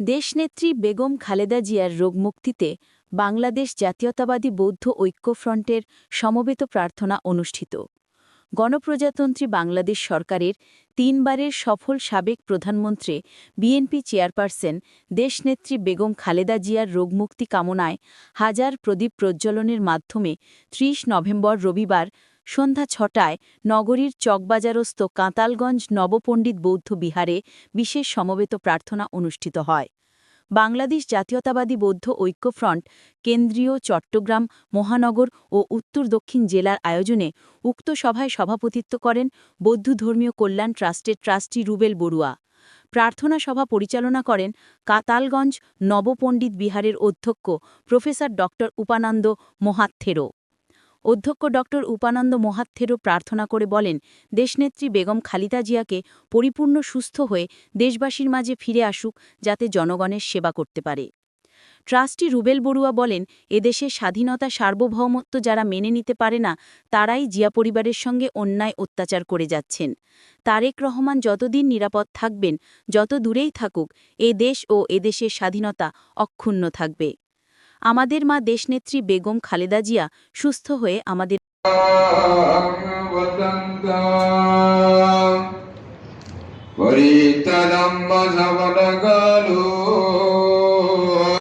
দেশনেত্রী বেগম খালেদা জিয়ার রোগমুক্তিতে বাংলাদেশ জাতীয়তাবাদী বৌদ্ধ ঐক্যফ্রন্টের সমবেত প্রার্থনা অনুষ্ঠিত। গণপ্রজাতন্ত্রী বাংলাদেশ সরকারের তিনবারের সফল সাবেক প্রধানমন্ত্রী, বিএনপি চেয়ারপারসন, দেশনেত্রী বেগম খালেদা জিয়ার রোগমুক্তি কামনায় হাজার প্রদীপ প্রজ্বলনের মাধ্যমে ৩০ নভেম্বর রবিবার সন্ধ্যা ছটায় নগরীর চকবাজারস্থ কাঁতালগঞ্জ নবপণ্ডিত বৌদ্ধ বিহারে বিশেষ সমবেত প্রার্থনা অনুষ্ঠিত হয়। বাংলাদেশ জাতীয়তাবাদী বৌদ্ধ ঐক্যফ্রন্ট কেন্দ্রীয় চট্টগ্রাম, মহানগর ও উত্তর দক্ষিণ জেলার আয়োজনে উক্ত সভায় সভাপতিত্ব করেন বৌদ্ধ ধর্মীয় কল্যাণ ট্রাস্টের ট্রাস্টি রুবেল বড়ুয়া। প্রার্থনা সভা পরিচালনা করেন কাতালগঞ্জ নবপণ্ডিত বিহারের অধ্যক্ষ প্রফেসর ড উপানন্দ মহাত্থেরো অধ্যক্ষ ড. উপানন্দ মহাত্থেরও প্রার্থনা করে বলেন, দেশনেত্রী বেগম খালিদা জিয়াকে পরিপূর্ণ সুস্থ হয়ে দেশবাসীর মাঝে ফিরে আসুক, যাতে জনগণের সেবা করতে পারে। ট্রাস্টি রুবেল বড়ুয়া বলেন, এদেশে স্বাধীনতা, সার্বভৌমত্ব যারা মেনে নিতে পারে না, তারাই জিয়া পরিবারের সঙ্গে অন্যায় অত্যাচার করে যাচ্ছেন। তারেক রহমান যতদিন নিরাপদ থাকবেন, যত দূরেই থাকুক, এ দেশ ও এদেশের স্বাধীনতা অক্ষুণ্ণ থাকবে। আমাদের মা দেশনেত্রী বেগম খালেদা জিয়া সুস্থ হয়ে আমাদের